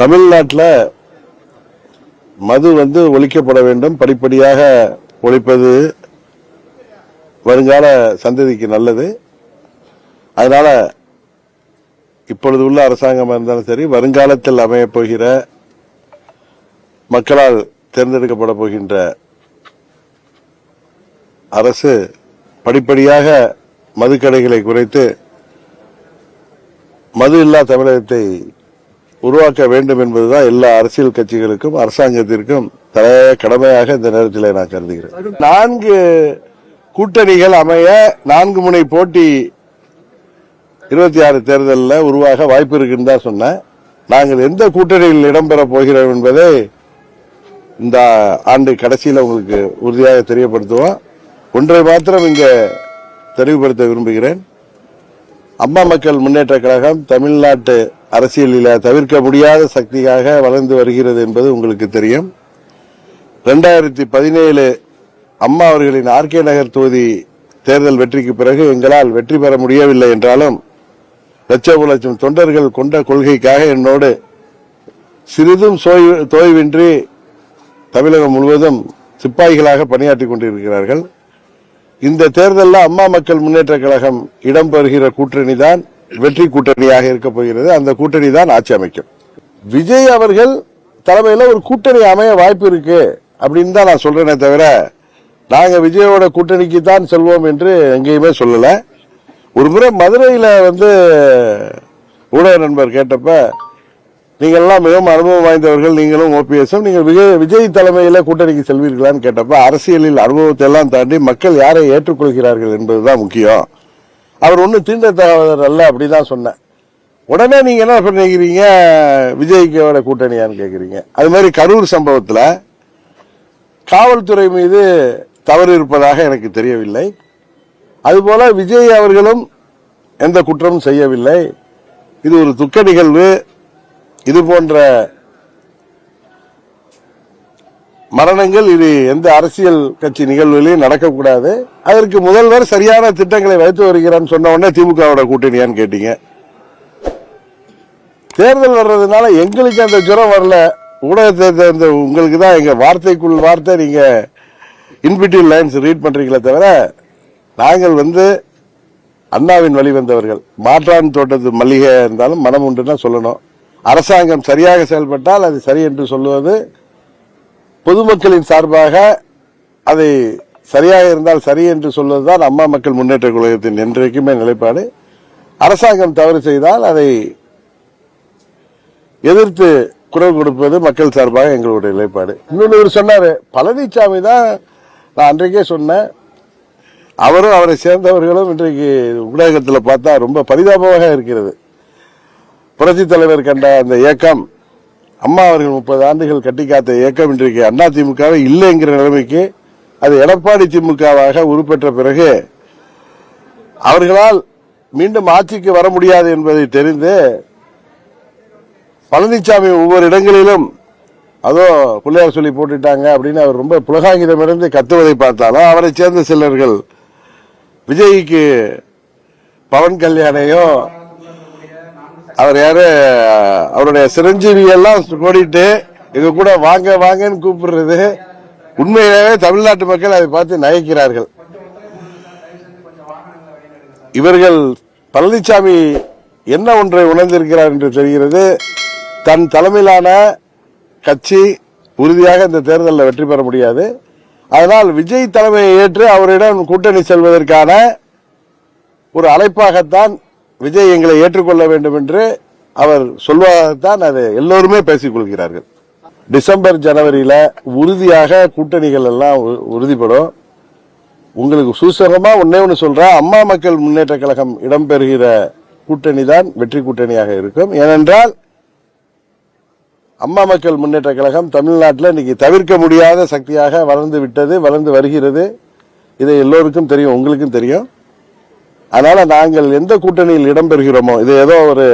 தமிழ்நாட்டில் மது வந்து ஒழிக்கப்பட வேண்டும். படிப்படியாக ஒழிப்பது வருங்கால சந்ததிக்கு நல்லது. அதனால இப்பொழுது உள்ள அரசாங்கமாக இருந்தாலும் சரி வருங்காலத்தில் அமையப் போகிற மக்களால் தேர்ந்தெடுக்கப்பட போகின்ற அரசு படிப்படியாக மதுக்கடைகளை குறைத்து மது இல்லா தமிழகத்தை உருவாக்க வேண்டும் என்பதுதான் எல்லா அரசியல் கட்சிகளுக்கும் அரசாங்கத்திற்கும் தலைய கடமையாக இந்த நேரத்தில் நான் கருதுகிறேன். நான்கு கூட்டணிகள் அமைய நான்கு முனை போட்டி இருபத்தி ஆறு தேர்தலில் உருவாக வாய்ப்பு இருக்குன்னு தான் சொன்னேன். நாங்கள் எந்த கூட்டணியில் இடம்பெற போகிறோம் என்பதை இந்த ஆண்டு கடைசியில் உங்களுக்கு உறுதியாக தெரியப்படுத்துவோம். ஒன்றை மாத்திரம் இங்கே தெளிவுபடுத்த விரும்புகிறேன். அம்மா மக்கள் முன்னேற்ற கழகம் தமிழ்நாட்டு அரசியலில் தவிர்க்க முடியாத சக்தியாக வளர்ந்து வருகிறது என்பது உங்களுக்கு தெரியும். ரெண்டாயிரத்தி பதினேழு அம்மா அவர்களின் ஆர்கே நகர் தொகுதி தேர்தல் வெற்றிக்கு பிறகு எங்களால் வெற்றி பெற முடியவில்லை என்றாலும் லட்சம் லட்சம் தொண்டர்கள் கொண்ட கொள்கைக்காக என்னோடு சிறிதும் சோய்- தோய்வின்றி தமிழகம் முழுவதும் சிப்பாய்களாக பணியாற்றி கொண்டிருக்கிறார்கள். இந்த தேர்தலில் அம்மா மக்கள் முன்னேற்ற கழகம் இடம்பெறுகிற கூட்டணி தான் வெற்றி கூட்டணியாக இருக்க போகிறது. அந்த கூட்டணி தான் ஆட்சி அமைக்கும். விஜய் அவர்கள் தலைமையில் ஒரு கூட்டணி அமைய வாய்ப்பு இருக்கு அப்படின்னு தான் நான் சொல்றேனே தவிர நாங்க விஜயோட கூட்டணிக்கு தான் செல்வோம் என்று எங்கேயுமே சொல்லல. ஒரு முறை மதுரையில வந்து ஊடக நண்பர் கேட்டப்ப நீங்கள் எல்லாம் மிகவும் அனுபவம் வாய்ந்தவர்கள் நீங்களும் ஓபிஎஸும் நீங்கள் விஜய் விஜய் தலைமையில் கூட்டணிக்கு செல்வீர்களான்னு கேட்டப்ப அரசியலில் அனுபவத்தை எல்லாம் தாண்டி மக்கள் யாரை ஏற்றுக்கொள்கிறார்கள் என்பதுதான் முக்கியம். அவர் ஒன்றும் தீண்டத்தகாதவர் அல்ல அப்படிதான் சொன்னேன். உடனே நீங்கள் என்ன பண்ணிக்கிறீங்க விஜய்க்கோட கூட்டணியான்னு கேட்குறீங்க அது மாதிரி கரூர் சம்பவத்தில் காவல்துறை மீது தவறு இருப்பதாக எனக்கு தெரியவில்லை. அதுபோல விஜய் அவர்களும் எந்த குற்றமும் செய்யவில்லை. இது ஒரு துக்க நிகழ்வு. இது போன்ற மரணங்கள் இது எந்த அரசியல் கட்சி நிகழ்வுகளையும் நடக்கக்கூடாது. அதற்கு முதல்வர் சரியான திட்டங்களை வைத்து வருகிறான்னு சொன்ன உடனே திமுகவோட கூட்டணியான்னு கேட்டீங்க. தேர்தல் வர்றதுனால எங்களுக்கு அந்த ஜுரம் வரல. ஊடகத்தை சேர்ந்த உங்களுக்கு தான் எங்க வார்த்தைக்குள் வார்த்தை நீங்க இன்பிட்டிவ் லைன்ஸ் ரீட் பண்றீங்களே தவிர நாங்கள் வந்து அண்ணாவின் வழி வந்தவர்கள். மாற்றான் தோட்டத்து மல்லிகை இருந்தாலும் மனம் உண்டுன்னா சொல்லணும். அரசாங்கம் சரியாக செயல்பட்டால் அது சரி என்று சொல்லுவது பொதுமக்களின் சார்பாக அதை சரியாக இருந்தால் சரி என்று சொல்வதுதான் அம்மா மக்கள் முன்னேற்ற கழகத்தின் என்றைக்குமே நிலைப்பாடு. அரசாங்கம் தவறு செய்தால் அதை எதிர்த்து குரல் கொடுப்பது மக்கள் சார்பாக எங்களுடைய நிலைப்பாடு. இன்னொன்று இவர் சொன்னாரு பழனிசாமி தான் நான் அன்றைக்கே சொன்னேன். அவரும் அவரை சேர்ந்தவர்களும் இன்றைக்கு ஊடகத்தில் பார்த்தா ரொம்ப பரிதாபமாக இருக்கிறது. புரட்சி தலைவர் கண்ட அந்த இயக்கம் அம்மா அவர்கள் முப்பது ஆண்டுகள் கட்டி காத்த இயக்கம் இன்றைக்கு அண்ணா திமுகவை இல்லைங்கிற நிலைமைக்கு அது எடப்பாடி திமுகவாக உருப்பெற்ற பிறகு அவர்களால் மீண்டும் ஆட்சிக்கு வர முடியாது என்பதை தெரிந்து பழனிசாமி ஒவ்வொரு இடங்களிலும் அதோ பிள்ளையார் சொல்லி போட்டுட்டாங்க அப்படின்னு அவர் ரொம்ப புலகாங்கிதமிருந்து கத்துவதை பார்த்தாலும் அவரை சேர்ந்த சிலர்கள் விஜய்க்கு பவன் கல்யாணையும் அவர் யாரு? அவருடைய சிரஞ்சீவி எல்லாம் கோடிட்டு இது கூட வாங்க வாங்கன்னு கூப்பிடுறது. உண்மையிலேயே தமிழ்நாட்டு மக்கள் அதை பார்த்து நகைக்கிறார்கள். இவர்கள் பழனிசாமி என்ன ஒன்றை உணர்ந்திருக்கிறார் என்று தெரிகிறது? தன் தலைமையிலான கட்சி உறுதியாக இந்த தேர்தலில் வெற்றி பெற முடியாது. அதனால் விஜய் தலைமையை ஏற்று அவரிடம் கூட்டணி செல்வதற்கான ஒரு அழைப்பாகத்தான் விஜய் எங்களை ஏற்றுக்கொள்ள வேண்டும் என்று அவர் சொல்வதாகத்தான் அது எல்லோருமே பேசிக் கொள்கிறார்கள். டிசம்பர் ஜனவரியில உறுதியாக கூட்டணிகள் எல்லாம் உ- உறுதிப்படும். உங்களுக்கு சூசகமா ஒன்னே ஒன்று சொல்றேன் அம்மா மக்கள் முன்னேற்ற கழகம் இடம்பெறுகிற கூட்டணி தான் வெற்றி கூட்டணியாக இருக்கும். ஏனென்றால் அம்மா மக்கள் முன்னேற்ற கழகம் தமிழ்நாட்டில் இன்னைக்கு தவிர்க்க முடியாத சக்தியாக வளர்ந்து விட்டது வளர்ந்து வருகிறது. இதை எல்லோருக்கும் தெரியும் உங்களுக்கும் தெரியும். அதனால நாங்கள் எந்த கூட்டணியில் இடம்பெறுகிறோமோ இது ஏதோ ஒரு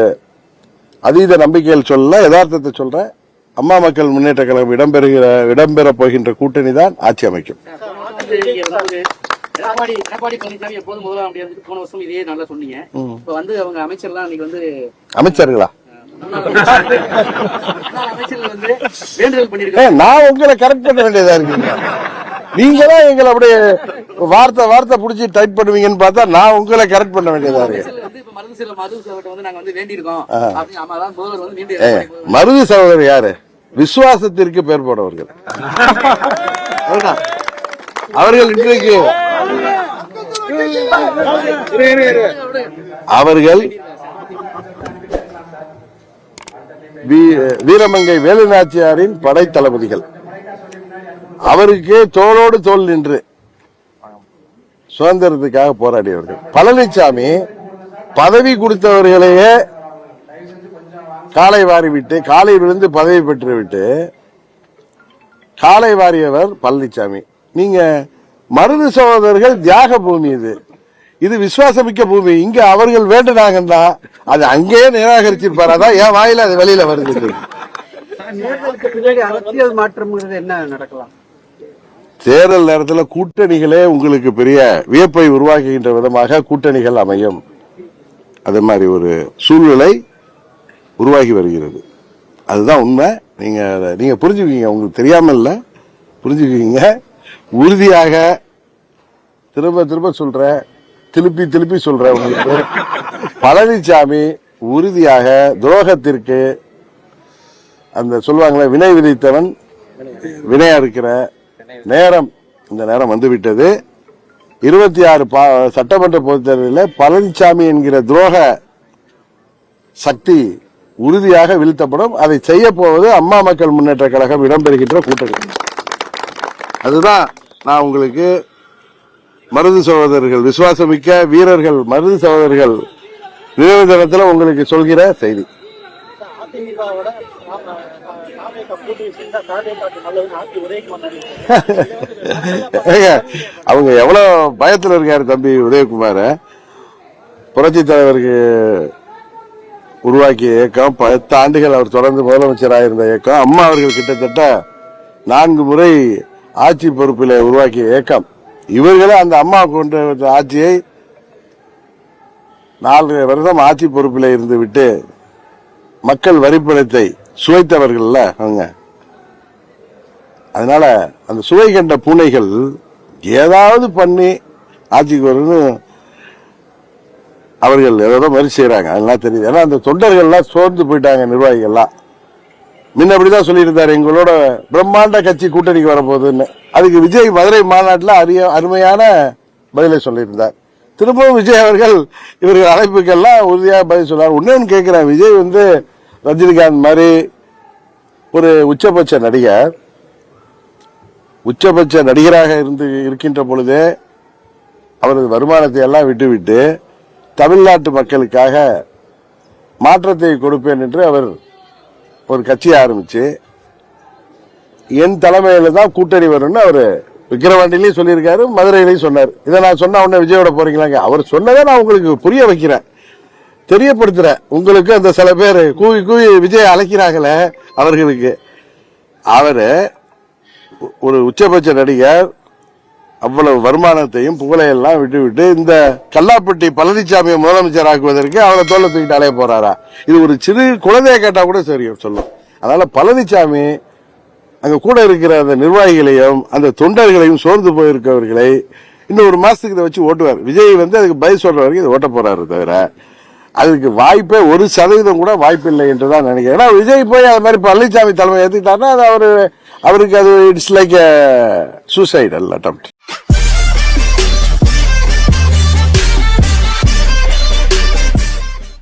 அதீத நம்பிக்கையில் சொல்லல யதார்த்தத்தை சொல்றேன் அம்மா மக்கள் முன்னேற்ற கழகம் இடம்பெறுகிற இடம்பெற போகின்ற கூட்டணி தான் ஆட்சி அமைக்கும். நீங்க வந்து எடப்பாடி எடப்பாடி பழனிசாமி எப்போதும் முதலாம் அப்படி இருந்துட்டு போன வருஷம் இதே நல்லா சொன்னீங்க. இப்ப வந்து அவங்க அமைச்சர்லாம் இன்னைக்கு வந்து அமைச்சர்களா? அமைச்சர்கள் வந்து வேண்டுதல் நான் உங்களை கரெக்ட் பண்ண வேண்டியதா இருக்குங்க. நீங்க தான் எங்களை அப்படியே வார்த்தை வார்த்தை புடிச்சு டைப் பண்ணுவீங்கன்னு பார்த்தா நான் உங்களை கரெக்ட் பண்ண வேண்டியதா இருக்கு. மருது சகோதரர் யாரு? விசுவாசத்திற்கு பேர் போனவர்கள் அவர்தான். அவர்கள் இன்றைக்கு அவர்கள் வீரமங்கை வேலுநாச்சியாரின் படை தளபதிகள் அவருக்கு தோளோடு தோல் நின்று சுதந்திரத்துக்காக போராடியவர்கள் பழனிசாமி பதவி கொடுத்தவர்களையே காலை வாரி விட்டு காலை விழுந்து பதவி பெற்று விட்டு காலை வாரியவர் பழனிசாமி நீங்க மருது சகோதரர்கள் தியாக பூமி இது. இது விசுவாசமிக்க பூமி. இங்க அவர்கள் வேண்டுனாங்கன்னா அது அங்கேயே நிராகரிச்சிருப்பாரு. அதான் என் வாயில அது வெளியில வருது. தேர்தலுக்கு பின்னாடி அரசியல் மாற்றம்ங்கிறது என்ன நடக்கலாம்? தேர்தல் நேரத்தில் கூட்டணிகளே உங்களுக்கு பெரிய வியப்பை உருவாக்குகின்ற விதமாக கூட்டணிகள் அமையும். அது மாதிரி ஒரு சூழ்நிலை உருவாகி வருகிறது. அதுதான் உண்மை. நீங்கள் நீங்கள் நீங்க புரிஞ்சுக்குவீங்க. உங்களுக்கு தெரியாமல் இல்லை புரிஞ்சுக்குவீங்க. உறுதியாக திரும்ப திரும்ப சொல்கிறேன் திருப்பி திருப்பி சொல்கிற உங்களுக்கு. பழனிசாமி உறுதியாக துரோகத்திற்கு அந்த சொல்லுவாங்களே வினை விதித்தவன் வினையா இருக்கிற நேரம் இந்த நேரம் வந்துவிட்டது. இருபத்தி ஆறு சட்டமன்ற பொதுத் தேர்தலில் பழனிசாமி என்கிற துரோக சக்தி உறுதியாக வீழ்த்தப்படும். அதை செய்ய போவது அம்மா மக்கள் முன்னேற்ற கழகம் இடம்பெறுகின்ற கூட்டணி. அதுதான் நான் உங்களுக்கு மருது சகோதரர்கள் விசுவாசமிக்க வீரர்கள் மருது சகோதரர்கள் நினைவு தினத்தில் உங்களுக்கு சொல்கிற செய்தி. அவங்க எவ்வளவு பயத்தில் இருக்காரு தம்பி உதயகுமார்? புரட்சி தலைவருக்கு உருவாக்கிய இயக்கம் பத்து ஆண்டுகள் அவர் தொடர்ந்து முதலமைச்சராக இருந்த இயக்கம் அம்மா அவர்கள் கிட்டத்தட்ட நான்கு முறை ஆட்சி பொறுப்பில் உருவாக்கிய இயக்கம். இவர்களே அந்த அம்மா கொண்டு ஆட்சியை நாலு வருடம் ஆட்சி பொறுப்பில் இருந்து விட்டு மக்கள் வரிப்பணத்தை சுவைத்தவர்கள்ல அவங்க. அதனால அந்த சுவை கண்ட பூனைகள் ஏதாவது பண்ணி ஆட்சிக்கு வரும்னு அவர்கள் ஏதோ மாதிரி செய்யறாங்க அதெல்லாம் தெரியுது. ஏன்னா அந்த தொண்டர்கள்லாம் சோர்ந்து போயிட்டாங்க நிர்வாகிகள்லாம். முன்ன அப்படிதான் சொல்லியிருந்தார் எங்களோட பிரம்மாண்ட கட்சி கூட்டணிக்கு வரப்போகுதுன்னு. அதுக்கு விஜய் மதுரை மாநாட்டில் அரிய அருமையான பதிலை சொல்லியிருந்தார். திரும்பவும் விஜய் அவர்கள் இவர்கள் அழைப்புக்கெல்லாம் உறுதியாக பதில் சொன்னார். ஒன்னு கேட்குறேன் விஜய் வந்து ரஜினிகாந்த் மாதிரி ஒரு உச்சபட்ச நடிகர். உச்சபட்ச நடிகராக இருந்து இருக்கின்ற பொழுதே அவரது வருமானத்தை எல்லாம் விட்டுவிட்டு தமிழ்நாட்டு மக்களுக்காக மாற்றத்தை கொடுப்பேன் என்று அவர் ஒரு கட்சியை ஆரம்பிச்சு என் தலைமையில தான் கூட்டணி வரும்னு அவர் விக்கிரவாண்டிலையும் சொல்லியிருக்காரு மதுரையிலையும் சொன்னார். இதை நான் சொன்ன உடனே விஜயோட போறீங்களாங்க? அவர் சொன்னதை நான் உங்களுக்கு புரிய வைக்கிறேன். தெரியப்படுத்துறேன். உங்களுக்கு அந்த சில பேர் கூவி கூவி விஜய் அழைக்கிறாங்களே அவர்களுக்கு. அவரு ஒரு உச்சபட்ச நடிகர் அவ்வளவு வருமானத்தையும் புகழையெல்லாம் விட்டு விட்டு இந்த கல்லாப்பட்டி பழனிசாமியை முதலமைச்சர் ஆக்குவதற்கு அவரை தோல்ல தூக்கிட்டு அலைய போறாரா? இது ஒரு சிறு குழந்தைய கேட்டா கூட சரி சொல்லும். அதனால பழனிசாமி அங்க கூட இருக்கிற அந்த நிர்வாகிகளையும் அந்த தொண்டர்களையும் சோர்ந்து போயிருக்கவர்களை இன்னும் ஒரு மாசத்துக்கு இதை வச்சு ஓட்டுவார். விஜய் வந்து அதுக்கு பதில் சொல்ற வரைக்கும் இதை ஓட்ட போறாரு தவிர அதுக்கு வாய்ப்பே ஒரு சதவீதம் கூட வாய்ப்பு இல்லை என்று தான் நினைக்கிறேன். ஏன்னா விஜய் போய் அது மாதிரி பழனிசாமி தலைமை ஏற்றுக்கிட்டாருன்னா அது அவர் அவருக்கு அது இட்ஸ் லைக் சூசைடல் அட்டம்